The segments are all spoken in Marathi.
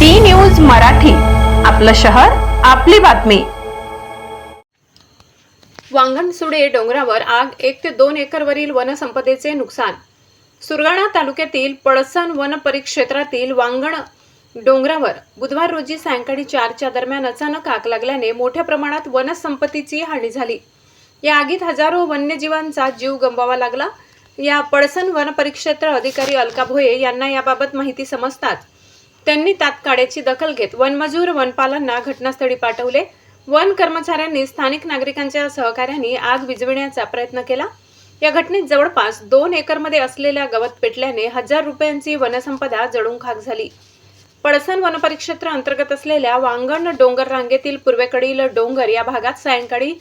D news Marathi. आपलं शहर आपली बातमी. वांगणसुडे डोंगरावर आग एक ते दोन एकरवरील वनसंपदेचे नुकसान. सुरगाणा तालुक्यातील पळसण वन परिक्षेत्रातील वांगण डोंगरावर बुधवार रोजी सायंकाळी चारच्या दरम्यान अचानक आग लागल्याने मोठ्या प्रमाणात वनसंपत्तीची हानी झाली. या आगीत हजारो वन्यजीवांचा जीव गमवावा लागला. या पळसण वन परिक्षेत्र अधिकारी अलका भोये यांना याबाबत माहिती समजताच त्यांनी तात्काळ्याची दखल घेत वनमजूर वनपालांना घटनास्थळी पाठवले. वन कर्मचाऱ्यांनी स्थानिक नागरिकांच्या सहकार्याने आग विझविण्याचा प्रयत्न केला. या घटनेत जवळपास दोन एकरमध्ये असलेल्या गवत पेटल्याने हजार रुपयांची वनसंपदा जळून खाक झाली. पडसन वनपरिक्षेत्र अंतर्गत असलेल्या वांगण डोंगर रांगेतील पूर्वेकडील डोंगर या भागात सायंकाळी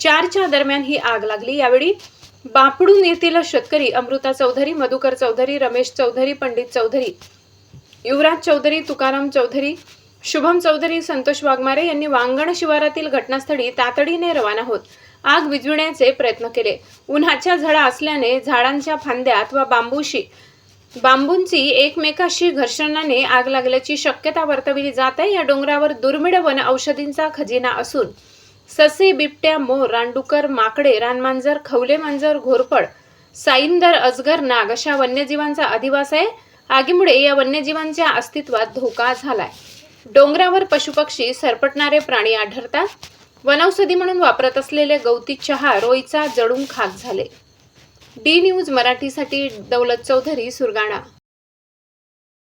चारच्या दरम्यान ही आग लागली. यावेळी बापडून येथील शेतकरी अमृता चौधरी मधुकर चौधरी रमेश चौधरी पंडित चौधरी युवराज चौधरी तुकाराम चौधरी शुभम चौधरी संतोष वाघमारे यांनी वांगण शिवारातील घटनास्थळी तातडीने रवाना होत आग विझविण्याचे प्रयत्न केले. उन्हाच्या झळा असल्याने झाडांच्या फांद्यात वा बांबूशी बांबूंची एकमेकाशी घर्षणाने आग लागल्याची शक्यता वर्तविली जात आहे या डोंगरावर दुर्मिळ वन औषधींचा खजिना असून ससे बिबट्या मोर रानडुकर माकडे रानमांजर खवले मांजर घोरपड साईंदर अजगर नाग अशा वन्यजीवांचा अधिवास आहे. आगीमुळे या वन्यजीवांच्या अस्तित्वात धोका झालाय. डोंगरावर पशुपक्षी सरपटणारे प्राणी आढळतात. वनौषधी म्हणून वापरत असलेले गवती चहा रोईचा जळून खाक झाले. डी न्यूज मराठीसाठी दौलत चौधरी सुरगाणा.